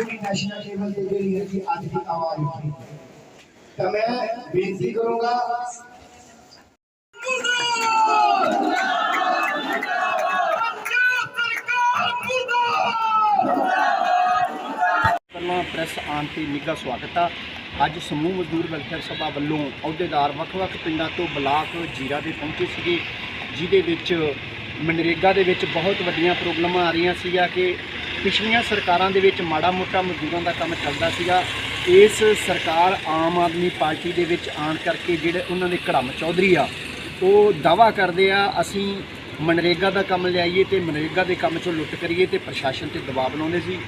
ਜਿਹੜੀ national level ਤੇ ਜਿਹੜੀ ਹੈ ਕਿ ਅੱਜ ਦੀ ਆਵਾਜ਼ ਉੱਠੀ ਤਾਂ ਮੈਂ ਬੇਨਤੀ ਕਰੂੰਗਾ ਪਹਿਲਾਂ ਪ੍ਰੈਸ ਆਨ ਤੇ ਨਿੱਘਾ ਸਵਾਗਤ ਆ। ਅੱਜ ਸਮੂਹ ਮਜ਼ਦੂਰ ਵੈਲਫੇਅਰ ਸਭਾ ਵੱਲੋਂ ਅਹੁਦੇਦਾਰ ਵੱਖ-ਵੱਖ ਪਿੰਡਾਂ ਤੋਂ ਬਲਾਕ ਜੀਰਾ ਦੇ ਪਹੁੰਚੇ ਸੀਗੇ, ਜਿਹਦੇ ਵਿੱਚ ਮਨਰੇਗਾ ਦੇ ਵਿੱਚ ਬਹੁਤ ਵੱਡੀਆਂ ਪ੍ਰੋਬਲਮਾਂ ਆ ਰਹੀਆਂ ਸੀਗਾ ਕਿ ਪਿਛਲੀਆਂ ਸਰਕਾਰਾਂ ਦੇ ਵਿੱਚ ਮਾੜਾ ਮੋਟਾ ਮਜ਼ਦੂਰਾਂ ਦਾ ਕੰਮ ਚੱਲਦਾ ਸੀਗਾ। ਇਸ ਸਰਕਾਰ ਆਮ ਆਦਮੀ ਪਾਰਟੀ ਦੇ ਵਿੱਚ ਆਉਣ ਕਰਕੇ ਜਿਹੜੇ ਉਹਨਾਂ ਦੇ ਘੜਮ ਚੌਧਰੀ ਆ, ਉਹ ਦਾਵਾ ਕਰਦੇ ਆ, ਅਸੀਂ ਮਨਰੇਗਾ ਦਾ ਕੰਮ ਲਿਆਈਏ ਤੇ ਮਨਰੇਗਾ ਦੇ ਕੰਮ 'ਚੋਂ ਲੁੱਟ ਕਰੀਏ ਤੇ ਪ੍ਰਸ਼ਾਸਨ ਤੇ ਦਬਾਅ ਬਣਾਉਂਦੇ ਸੀ।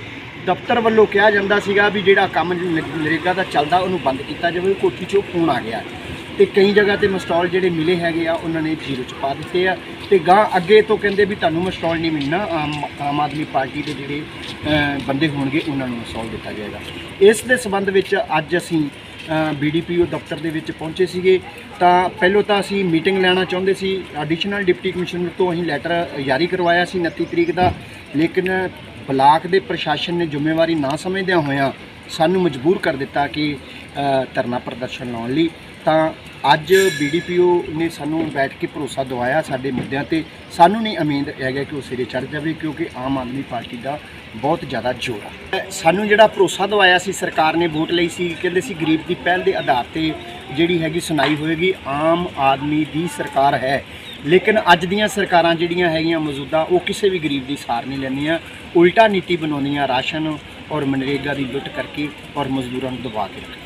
ਦਫ਼ਤਰ ਵੱਲੋਂ ਕਿਹਾ ਜਾਂਦਾ ਸੀਗਾ ਵੀ ਜਿਹੜਾ ਕੰਮ ਨ- ਨਰੇਗਾ ਦਾ ਚੱਲਦਾ ਉਹਨੂੰ ਬੰਦ ਕੀਤਾ ਜਾਵੇ ਕੋਠੀ 'ਚੋਂ ਫੋਨ ਆ ਗਿਆ। ਤੇ ਕਈ ਜਗ੍ਹਾ ਤੇ ਮਸਟਾਲ ਜਿਹੜੇ ਮਿਲੇ ਹੈਗੇ ਆ, ਉਹਨਾਂ ਨੇ ਜ਼ੀਰੋ 'ਚ ਪਾ ਦਿੱਤੇ ਆ। ਤੇ ਗਾਂ ਅੱਗੇ ਤੋਂ ਕਹਿੰਦੇ ਵੀ ਤੁਹਾਨੂੰ ਮਸਟਾਲ ਨਹੀਂ ਮਿਲਣਾ, ਆਮ ਆਮ ਆਦਮੀ ਪਾਰਟੀ ਦੇ ਜਿਹੜੇ ਬੰਦੇ ਹੋਣਗੇ, ਉਹਨਾਂ ਨੂੰ ਮਸਟਾਲ ਦਿੱਤਾ ਜਾਏਗਾ। ਇਸ ਦੇ ਸੰਬੰਧ ਵਿੱਚ ਅੱਜ ਅਸੀਂ ਬੀਡੀਪੀਓ ਦਫ਼ਤਰ ਦੇ ਵਿੱਚ ਪਹੁੰਚੇ ਸੀਗੇ। ਤਾਂ ਪਹਿਲਾਂ ਤਾਂ ਅਸੀਂ ਮੀਟਿੰਗ ਲੈਣਾ ਚਾਹੁੰਦੇ ਸੀ। ਐਡੀਸ਼ਨਲ ਡਿਪਟੀ ਕਮਿਸ਼ਨਰ ਤੋਂ ਅਸੀਂ ਲੈਟਰ ਜਾਰੀ ਕਰਵਾਇਆ ਸੀ 29 ਤਰੀਕ ਦਾ। ਲੇਕਿਨ ਬਲਾਕ ਦੇ ਪ੍ਰਸ਼ਾਸਨ ਨੇ ਜ਼ਿੰਮੇਵਾਰੀ ਨਾ ਸਮਝਦਿਆਂ ਹੋਇਆਂ ਸਾਨੂੰ ਮਜਬੂਰ ਕਰ ਦਿੱਤਾ ਕਿ ਧਰਨਾ ਪ੍ਰਦਰਸ਼ਨ ਲਾਉਣ ਲਈ, ਤਾਂ ਅੱਜ ਬੀਡੀਪੀਓ ਨੇ ਸਾਨੂੰ ਬੈਠ ਕੇ ਭਰੋਸਾ ਦਿਵਾਇਆ ਸਾਡੇ ਮੁੱਦਿਆਂ ਤੇ। ਸਾਨੂੰ ਨਹੀਂ ਉਮੀਦ ਹੈਗਾ ਕਿ ਉਹ ਸਿਰੇ ਚੜ ਜਾਵੇ, ਕਿਉਂਕਿ ਆਮ ਆਦਮੀ ਪਾਰਟੀ ਦਾ ਬਹੁਤ ਜ਼ਿਆਦਾ ਜ਼ੋਰ ਆ। ਸਾਨੂੰ ਜਿਹੜਾ ਭਰੋਸਾ ਦਵਾਇਆ ਸੀ, ਸਰਕਾਰ ਨੇ ਵੋਟ ਲਈ ਸੀ, ਕਹਿੰਦੇ ਸੀ ਗਰੀਬ ਦੀ ਪਹਿਲ ਦੇ ਆਧਾਰ ਤੇ ਜਿਹੜੀ ਹੈਗੀ ਸੁਣਾਈ ਹੋਏਗੀ, ਆਮ ਆਦਮੀ ਦੀ ਸਰਕਾਰ ਹੈ। ਲੇਕਿਨ ਅੱਜ ਦੀਆਂ ਸਰਕਾਰਾਂ ਜਿਹੜੀਆਂ ਹੈਗੀਆਂ ਮੌਜੂਦਾ, ਉਹ ਕਿਸੇ ਵੀ ਗਰੀਬ ਦੀ ਸਾਰ ਨਹੀਂ ਲੈਂਦੀਆਂ। ਉਲਟਾ ਨੀਤੀ ਬਣਾਉਂਦੀਆਂ ਰਾਸ਼ਨ ਔਰ ਮਨਰੇਗਾ ਦੀ ਲੁੱਟ ਕਰਕੇ ਔਰ ਮਜ਼ਦੂਰਾਂ ਨੂੰ ਦਬਾ ਕੇ ਰੱਖ